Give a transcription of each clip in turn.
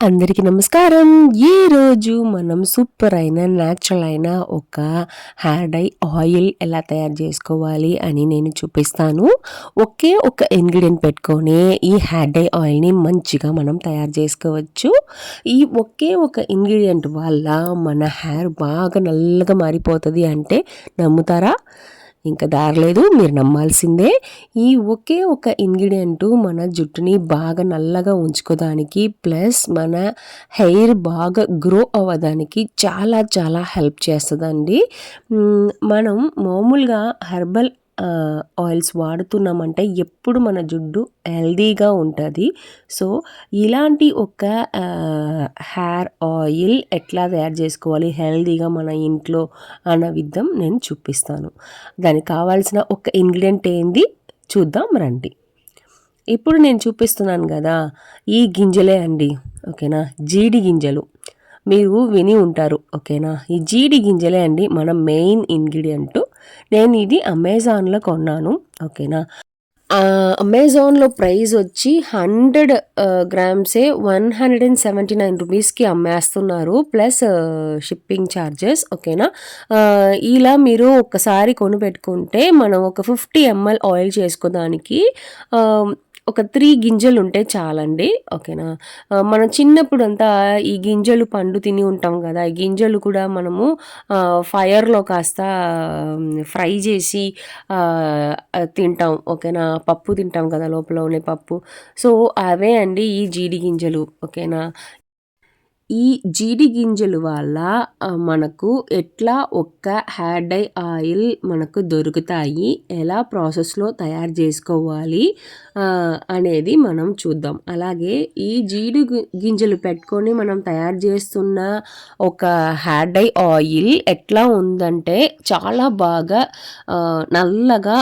అందరికీ నమస్కారం. ఈరోజు మనం సూపర్ అయిన న్యాచురల్ అయిన ఒక హెయిర్ డై ఆయిల్ ఎలా తయారు చేసుకోవాలి అని నేను చూపిస్తాను. ఒకే ఒక ఇంగ్రీడియంట్ పెట్టుకొని ఈ హెయిర్ డై ఆయిల్ని మంచిగా మనం తయారు చేసుకోవచ్చు. ఈ ఒకే ఒక ఇంగ్రీడియంట్ వల్ల మన హెయిర్ బాగా నల్లగా మారిపోతుంది అంటే నమ్ముతారా? ఇంకా దారలేదు మీరు నమ్మాల్సిందే. ఈ ఒకే ఒక ఇంగ్రీడియంట్ మన జుట్టుని బాగా నల్లగా ఉంచుకోవడానికి ప్లస్ మన హెయిర్ బాగా గ్రో అవ్వడానికి చాలా చాలా హెల్ప్ చేస్తుందండి. మనం మామూలుగా హెర్బల్ ఆయిల్స్ వాడుతున్నామంటే ఎప్పుడు మన జుడ్డు హెల్దీగా ఉంటుంది. సో ఇలాంటి ఒక హెయిర్ ఆయిల్ ఎట్లా తయారు చేసుకోవాలి? హెల్దీగా మన ఇంట్లో అన్న విధం నేను చూపిస్తాను. దానికి కావాల్సిన ఒక ఇంగ్రీడియంట్ ఏంది? చూద్దాం రండి. ఇప్పుడు నేను చూపిస్తున్నాను కదా ఈ గింజలే అండి ఓకేనా? జీడి గింజలు. మీరు విని ఉంటారు ఓకేనా? ఈ జీడి గింజలే అండి మన మెయిన్ ఇంగ్రీడియంట్ నేను ఇది అమెజాన్లో కొన్నాను. ఓకేనా? అమెజాన్లో ప్రైస్ వచ్చి hundred గ్రామ్సే one hundred and seventy nine రూపీస్కి అమ్మేస్తున్నారు ప్లస్ షిప్పింగ్ ఛార్జెస్ ఓకేనా? ఇలా మీరు ఒక్కసారి కొనిపెట్టుకుంటే మనం ఒక ఫిఫ్టీ ఎంఎల్ ఆయిల్ చేసుకోదానికి ఒక త్రీ గింజలు ఉంటే చాలండి. ఓకేనా? మనం చిన్నప్పుడు అంతా ఈ గింజలు పండు తిని ఉంటాం కదా ఈ గింజలు కూడా మనము ఫైర్లో కాస్త ఫ్రై చేసి తింటాం. ఓకేనా? పప్పు తింటాం కదా లోపల ఉండే పప్పు. సో అవే అండి ఈ జీడి గింజలు. ఓకేనా? ఈ జీడి గింజలు వల్ల మనకు ఎట్లా ఒక్క హెయిర్ డై ఆయిల్ మనకు దొరుకుతాయి ఎలా ప్రాసెస్లో తయారు చేసుకోవాలి అనేది మనం చూద్దాం. అలాగే ఈ జీడి గింజలు పెట్టుకొని మనం తయారు చేస్తున్న ఒక హెయిర్ డై ఆయిల్ ఎట్లా ఉందంటే చాలా బాగా నల్లగా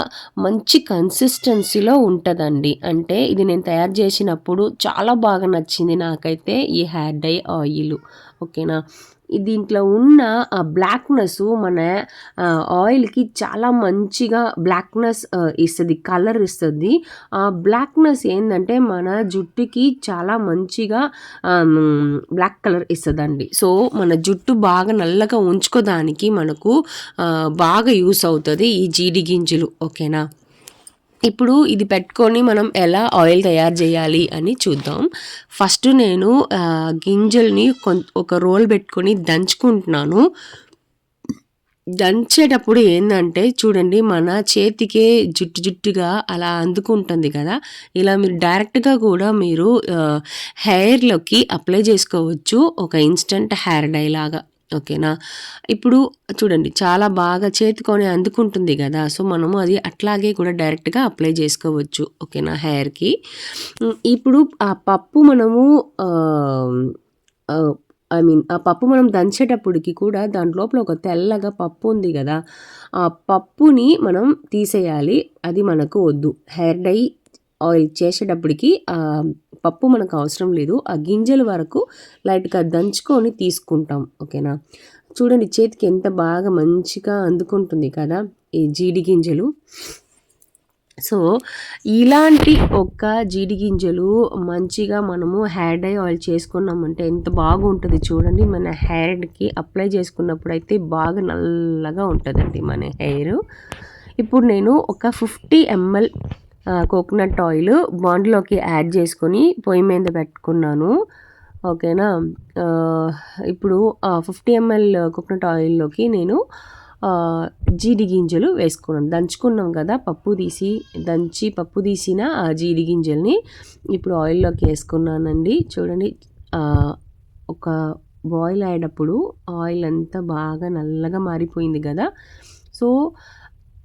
మంచి కన్సిస్టెన్సీలో ఉంటుందండి. అంటే ఇది నేను తయారు చేసినప్పుడు చాలా బాగా నచ్చింది నాకైతే ఈ హెయిర్ డై ఆయిల్. ఆయిల్ ఓకేనా? దీంట్లో ఉన్న ఆ బ్లాక్నెస్ మన ఆయిల్కి చాలా మంచిగా బ్లాక్నెస్ ఇస్తుంది కలర్ ఇస్తుంది. ఆ బ్లాక్నెస్ ఏంటంటే మన జుట్టుకి చాలా మంచిగా బ్లాక్ కలర్ ఇస్తుందండి. సో మన జుట్టు బాగా నల్లగా ఉంచుకోదానికి మనకు బాగా యూస్ అవుతుంది ఈ జీడి గింజలు ఓకేనా? ఇప్పుడు ఇది పెట్టుకొని మనం ఎలా ఆయిల్ తయారు చేయాలి అని చూద్దాం. ఫస్ట్ నేను గింజల్ని ఒక రోల్ పెట్టుకొని దంచుకుంటున్నాను. దంచేటప్పుడు ఏంటంటే చూడండి మన చేతికే జుట్టు జుట్టుగా అలా అందుకుంటుంది కదా. ఇలా మీరు డైరెక్ట్గా కూడా మీరు హెయిర్లోకి అప్లై చేసుకోవచ్చు. ఒక ఇన్స్టంట్ హెయిర్ డై లాగా. ఓకేనా? ఇప్పుడు చూడండి చాలా బాగా చేతికొని అందుకుంటుంది కదా సో మనము అది అట్లాగే కూడా డైరెక్ట్గా అప్లై చేసుకోవచ్చు ఓకేనా హెయిర్కి. ఇప్పుడు ఆ పప్పు మనము ఐ మీన్ ఆ పప్పు మనం దంచేటప్పటికి కూడా దాని లోపల ఒక తెల్లగా పప్పు ఉంది కదా ఆ పప్పుని మనం తీసేయాలి అది మనకు వద్దు. హెయిర్ డై ఆయిల్ చేసేటప్పటికి పప్పు మనకు అవసరం లేదు. ఆ గింజల వరకు లైట్గా దంచుకొని తీసుకుంటాం. ఓకేనా? చూడండి చేతికి ఎంత బాగా మంచిగా అందుకుంటుంది కదా ఈ జీడి గింజలు. సో ఇలాంటి ఒక్క జీడి గింజలు మంచిగా మనము హెయిర్ డై ఆయిల్ చేసుకున్నామంటే ఎంత బాగుంటుంది చూడండి. మన హెయిర్కి అప్లై చేసుకున్నప్పుడు అయితే బాగా నల్లగా ఉంటుందండి మన హెయిర్. ఇప్పుడు నేను ఒక ఫిఫ్టీ ఎంఎల్ కోకోనట్ ఆయిల్ బాండ్లోకి యాడ్ చేసుకొని పొయ్యి మీద పెట్టుకున్నాను. ఓకేనా? ఇప్పుడు ఫిఫ్టీ ఎంఎల్ కోకోనట్ ఆయిల్లోకి నేను జీడి గింజలు వేసుకున్నాను. దంచుకున్నాం కదా పప్పు తీసి దంచి పప్పు తీసిన ఆ జీడి గింజల్ని ఇప్పుడు ఆయిల్లోకి వేసుకున్నానండి. చూడండి ఒక బాయిల్ అయ్యేటప్పుడు ఆయిల్ అంతా బాగా నల్లగా మారిపోయింది కదా. సో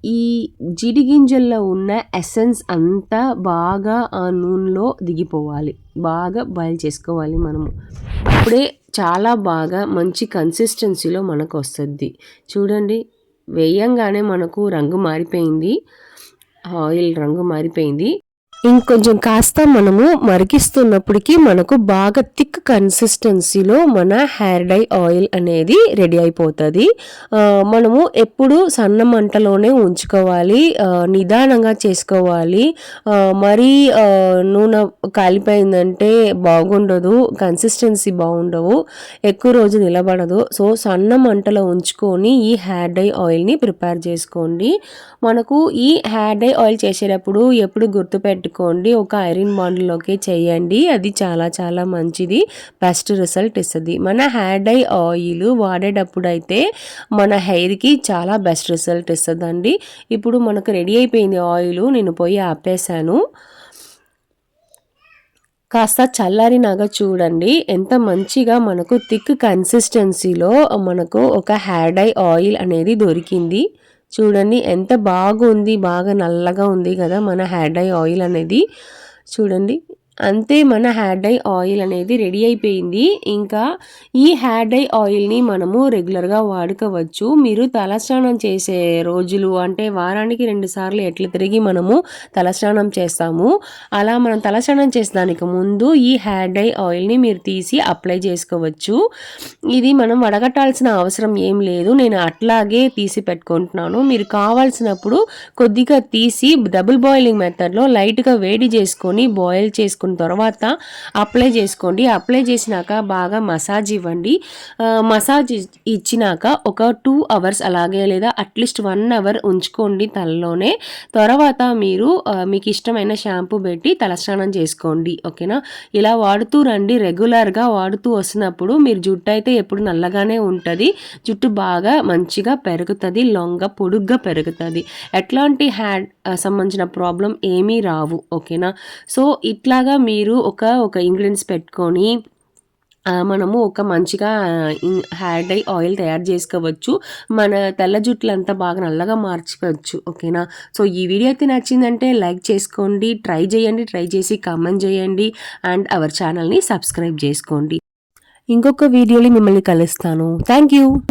ఈ గింజల్లో ఉన్న ఎసెన్స్ అంతా బాగా ఆ నూనెలో దిగిపోవాలి. బాగా బాయిల్ చేసుకోవాలి మనము. అప్పుడే చాలా బాగా మంచి కన్సిస్టెన్సీలో మనకు వస్తుంది. చూడండి వేయంగానే మనకు రంగు మారిపోయింది. ఆయిల్ రంగు మారిపోయింది. ఇంకొంచెం కాస్త మనము మరిగిస్తున్నప్పటికీ మనకు బాగా థిక్ కన్సిస్టెన్సీలో మన హెయిర్ డై ఆయిల్ అనేది రెడీ అయిపోతుంది. మనము ఎప్పుడు సన్న మంటలోనే ఉంచుకోవాలి నిదానంగా చేసుకోవాలి. మరీ నూనె కాలిపోయిందంటే బాగుండదు కన్సిస్టెన్సీ బాగుండవు ఎక్కువ రోజు నిలబడదు. సో సన్న మంటలో ఉంచుకొని ఈ హెయిర్ డై ఆయిల్ని ప్రిపేర్ చేసుకోండి. మనకు ఈ హెయిర్ డై ఆయిల్ చేసేటప్పుడు ఎప్పుడు గుర్తుపెట్టు పెట్టుకోండి. ఒక ఐరన్ బాండ్లోకి చేయండి. అది చాలా చాలా మంచిది. బెస్ట్ రిజల్ట్ ఇస్తుంది. మన హెయిర్ డై ఆయిల్ వాడేటప్పుడు అయితే మన హెయిర్కి చాలా బెస్ట్ రిజల్ట్ ఇస్తుందండి. ఇప్పుడు మనకు రెడీ అయిపోయింది ఆయిల్. నేను పోయి ఆపేసాను కాస్త చల్లారినాగా చూడండి. ఎంత మంచిగా మనకు థిక్ కన్సిస్టెన్సీలో మనకు ఒక హెయిర్ డై ఆయిల్ అనేది దొరికింది. చూడండి ఎంత బాగుంది బాగా నల్లగా ఉంది కదా మన హెడ్ ఐ ఆయిల్ అనేది. చూడండి అంతే మన హెయిర్ డై ఆయిల్ అనేది రెడీ అయిపోయింది. ఇంకా ఈ హెయిర్ డై ఆయిల్ని మనము రెగ్యులర్గా వాడుకోవచ్చు. మీరు తలస్నానం చేసే రోజులు అంటే వారానికి రెండు సార్లు ఎట్లా తిరిగి మనము తలస్నానం చేస్తాము? అలా మనం తలస్నానం చేసేదానికి ముందు ఈ హెయిర్ డై ఆయిల్ని మీరు తీసి అప్లై చేసుకోవచ్చు. ఇది మనం వడగట్టాల్సిన అవసరం ఏం లేదు. నేను అట్లాగే తీసి పెట్టుకుంటున్నాను. మీరు కావాల్సినప్పుడు కొద్దిగా తీసి డబుల్ బాయిలింగ్ మెథడ్లో లైట్గా వేడి చేసుకొని బాయిల్ చేసుకుని చేసుకున్న తర్వాత అప్లై చేసుకోండి. అప్లై చేసినాక బాగా మసాజ్ ఇవ్వండి. మసాజ్ ఇచ్చినాక ఒక టూ అవర్స్ అలాగే లేదా అట్లీస్ట్ వన్ అవర్ ఉంచుకోండి తలలోనే. తర్వాత మీరు మీకు ఇష్టమైన షాంపూ పెట్టి తలస్నానం చేసుకోండి. ఓకేనా ఇలా వాడుతూ రండి. రెగ్యులర్గా వాడుతూ వస్తున్నప్పుడు మీరు జుట్టు అయితే ఎప్పుడు నల్లగానే ఉంటుంది. జుట్టు బాగా మంచిగా పెరుగుతుంది. లొంగ పొడుగ్గా పెరుగుతుంది. ఎట్లాంటి హ్యాడ్ సంబంధించిన ప్రాబ్లం ఏమీ రావు. ఓకేనా సో ఇట్లాగా మీరు ఒక ఒక ఇంగ్రీడియంట్స్ పెట్టుకొని మనము ఒక మంచిగా హెయిర్ డై ఆయిల్ తయారు చేసుకోవచ్చు. మన తెల్ల జుట్లంతా బాగా నల్లగా మార్చుకోవచ్చు. ఓకేనా? సో ఈ వీడియో అయితే నచ్చిందంటే లైక్ చేసుకోండి ట్రై చేయండి ట్రై చేసి కామెంట్ చేయండి అండ్ అవర్ ఛానల్ని సబ్స్క్రైబ్ చేసుకోండి. ఇంకొక వీడియోని మిమ్మల్ని కలుస్తాను. Thank you!